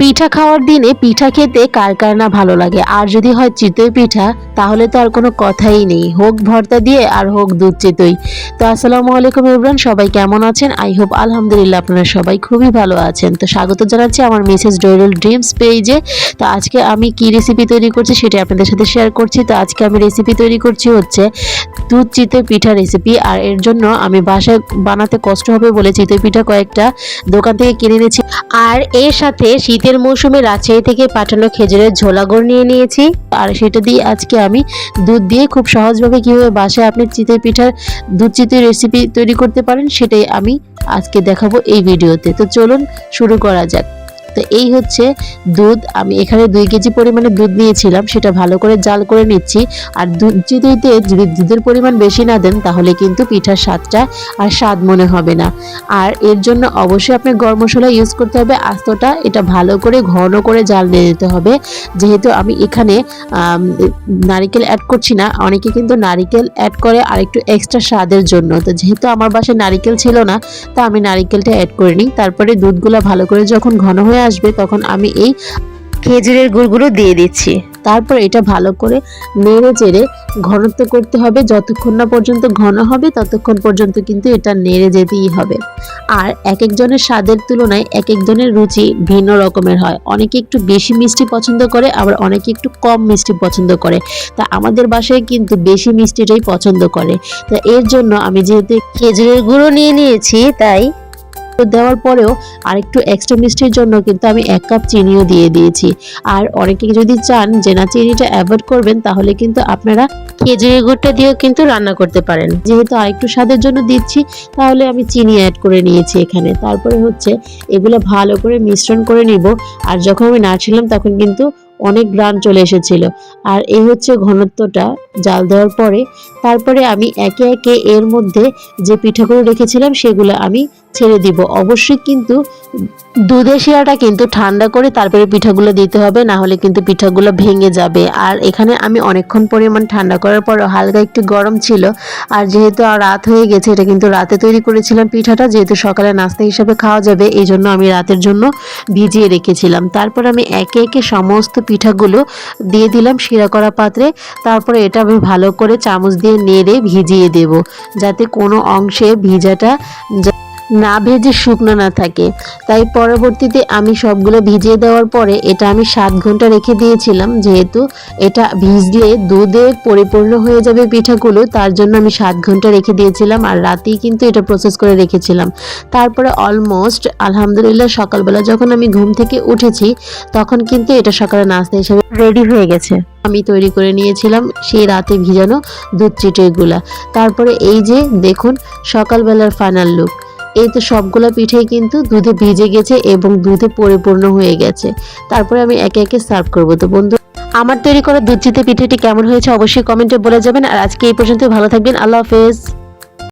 পিঠা খাওয়ার দিনে পিঠা খেতে কার কার না ভালো লাগে? আর যদি হয় চিতই পিঠা তাহলে তো আর কোনো কথাই নেই। হোক ভর্তা দিয়ে আর হোক দুধ চিতই। তো আসসালামু আলাইকুম ইমরান, সবাই কেমন আছেন? আই হোপ আলহামদুলিল্লাহ আপনারা সবাই খুবই ভালো আছেন। তো স্বাগত জানাচ্ছি আমার মিসেস ডোরেল ড্রিমস পেজে। তো আজকে আমি কি রেসিপি তৈরি করছি সেটা আপনাদের সাথে শেয়ার করছি। তো আজকে আমি রেসিপি তৈরি করছি হচ্ছে দুধ চিতই পিঠা রেসিপি আর এর জন্য আমি বাসায় বানাতে কষ্ট হবে বলে চিতই পিঠা কয়েকটা দোকান থেকে কিনে এনেছি। আর এর সাথে শীতের মৌসুমে রাজশাহী থেকে পাঠানো খেজুরের ঝোলাগড় নিয়ে নিয়েছি। আর সেটা দিয়ে আজকে আমি দুধ দিয়ে খুব সহজভাবে কীভাবে বাসায় আপনি চিতই পিঠার দুধ চিতই রেসিপি তৈরি করতে পারেন, সেটাই আমি আজকে দেখাবো এই ভিডিওতে তো চলুন শুরু করা যাক। তো এই হচ্ছে দুধ। আমি এখানে দুই কেজি পরিমাণে দুধ নিয়েছিলাম, সেটা ভালো করে জাল করে নিচ্ছি। আর দুধ যদি দুধের পরিমাণ বেশি না দেন, তাহলে কিন্তু পিঠার স্বাদটা আর স্বাদ মনে হবে না। আর এর জন্য অবশ্যই আপনি গরম মশলা ইউজ করতে হবে, আস্তটা এটা ভালো করে ঘন করে জাল দিয়ে দিতে হবে। যেহেতু আমি এখানে নারিকেল অ্যাড করছি না, অনেকে কিন্তু নারিকেল অ্যাড করে আর একটু এক্সট্রা স্বাদের জন্য। তো যেহেতু আমার বাসায় নারিকেল ছিল না, তা আমি নারিকেলটা অ্যাড করে নিই তারপরে দুধগুলো ভালো করে যখন ঘন হয়ে আসবে, তখন আমি এই খেজুরের গুড়গুলো দিয়ে দিচ্ছি। তারপর এটা ভালো করে নেড়ে চেড়ে ঘনত্ব করতে হবে। যতক্ষণ না পর্যন্ত ঘন হবে, ততক্ষণ পর্যন্ত কিন্তু এটা নেড়ে যেতেই হবে। আর এক একজনের স্বাদের তুলনায় এক একজনের রুচি ভিন্ন রকমের হয়। অনেকে একটু বেশি মিষ্টি পছন্দ করে, আবার অনেকে একটু কম মিষ্টি পছন্দ করে। তা আমাদের বাসায় কিন্তু বেশি মিষ্টিটাই পছন্দ করে। তা এর জন্য আমি যেহেতু খেজুরের গুঁড়ো নিয়ে নিয়েছি, তাই দেওয়ার পরেও আরেকটু এক্সট্রা মিষ্টির জন্য কিন্তু আমি এক কাপ চিনিও দিয়ে দিয়েছি। আর অনেকে যদি চান যে না চিনিটা অ্যাভয়েড করবেন, তাহলে কিন্তু আপনারা খেজুরের গুড়টা দিয়েও কিন্তু রান্না করতে পারেন। যেহেতু আরেকটু স্বাদের জন্য দিচ্ছি, তাহলে আমি চিনি অ্যাড করে নিয়েছি এখানে। তারপরে হচ্ছে এগুলো ভালো করে মিশ্রণ করে নিব। আর যখন আমি নাড়ছিলাম, তখন কিন্তু অনেক গ্রান চলে এসেছিল। আর এই হচ্ছে ঘনত্বটা জাল দেওয়ার পরে, তারপরে আমি একে একে এর মধ্যে যে পিঠাগুলো রেখেছিলাম, সেগুলো আমি ছেড়ে দিব। অবশ্যই কিন্তু দুধের শিরাটা কিন্তু ঠান্ডা করে তারপরে পিঠাগুলো দিতে হবে, না হলে কিন্তু পিঠাগুলো ভেঙে যাবে। আর এখানে আমি অনেকক্ষণ পরিমাণ ঠান্ডা করার পরও হালকা একটু গরম ছিল, আর যেহেতু আর রাত হয়ে গেছে, এটা কিন্তু রাতে তৈরি করেছিলাম পিঠাটা, যেহেতু সকালে নাস্তা হিসাবে খাওয়া যাবে, এই জন্য আমি রাতের জন্য ভিজিয়ে রেখেছিলাম। তারপর আমি একে একে সমস্ত পিঠাগুলো দিয়ে দিলাম শিরা করা পাত্রে, তারপরে এটা আমি ভালো করে চামচ দিয়ে নেড়ে ভিজিয়ে দেব, যাতে কোনো অংশে ভিজাটা না ভেজে শুকনো না থাকে। তাই পরবর্তীতে আমি সবগুলো ভিজিয়ে দেওয়ার পরে এটা আমি সাত ঘণ্টা রেখে দিয়েছিলাম, যেহেতু এটা ভিজলে দুধে পরিপূর্ণ হয়ে যাবে পিঠাগুলো, তার জন্য আমি সাত ঘণ্টা রেখে দিয়েছিলাম আর রাতেই কিন্তু এটা প্রসেস করে রেখেছিলাম। তারপরে অলমোস্ট আলহামদুলিল্লাহ, সকালবেলা যখন আমি ঘুম থেকে উঠেছি, তখন কিন্তু এটা সকালে নাস্তা হিসেবে রেডি হয়ে গেছে। আমি তৈরি করে নিয়েছিলাম সেই রাতে ভিজানো দুধ চিটেগুলা তারপরে এই যে, দেখুন, সকালবেলার ফাইনাল লুক এই তো সবগুলো পিঠাই কিন্তু দুধে ভিজে গেছে এবং দুধে পরিপূর্ণ হয়ে গেছে। তারপরে আমি একে একে সার্ভ করব। তো বন্ধু, আমার তৈরি করা দুধ চিতে পিঠেটি কেমন হয়েছে অবশ্যই কমেন্টে বলে যাবেন। আর আজকে এই পর্যন্ত ভালো থাকবেন, আল্লাহ হাফেজ।